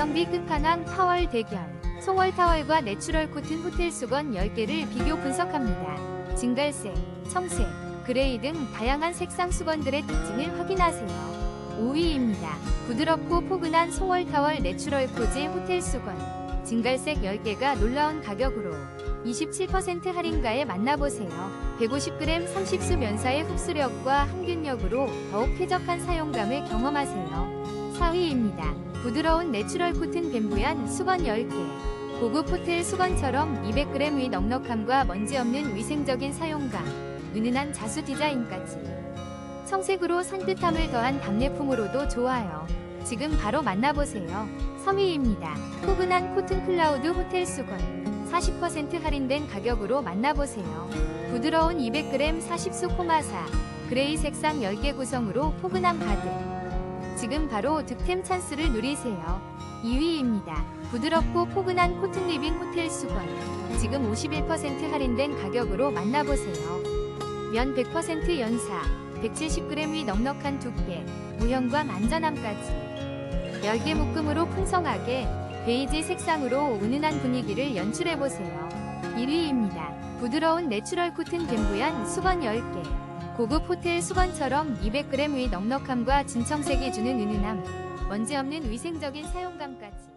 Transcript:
가성비 끝판왕 타월 대결. 송월 타월과 내추럴 코튼 호텔 수건 10개를 비교 분석합니다. 진갈색, 청색, 그레이 등 다양한 색상 수건들의 특징을 확인하세요. 5위입니다. 부드럽고 포근한 송월 타월 내추럴 코지 호텔 수건. 진갈색 10개가 놀라운 가격으로 27% 할인가에 만나보세요. 150g 30수 면사의 흡수력과 항균력으로 더욱 쾌적한 사용감을 경험하세요. 4위입니다. 부드러운 내추럴 코튼 뱀부얀 수건 10개. 고급 호텔 수건처럼 200g 위 넉넉함과 먼지 없는 위생적인 사용감, 은은한 자수 디자인까지. 청색으로 산뜻함을 더한 답례품으로도 좋아요. 지금 바로 만나보세요. 3위입니다. 포근한 코튼 클라우드 호텔 수건. 40% 할인된 가격으로 만나보세요. 부드러운 200g 40수 코마사, 그레이 색상 10개 구성으로 포근함 가득. 지금 바로 득템 찬스를 누리세요. 2위입니다. 부드럽고 포근한 코튼 리빙 호텔 수건. 지금 51% 할인된 가격으로 만나보세요. 면 100% 연사, 170g 위 넉넉한 두께, 무형광 안전함까지. 10개 묶음으로 풍성하게 베이지 색상으로 은은한 분위기를 연출해보세요. 1위입니다. 부드러운 내추럴 코튼 뱀부얀 수건 10개. 고급 호텔 수건처럼 200g 위 넉넉함과 진청색이 주는 은은함, 먼지 없는 위생적인 사용감까지.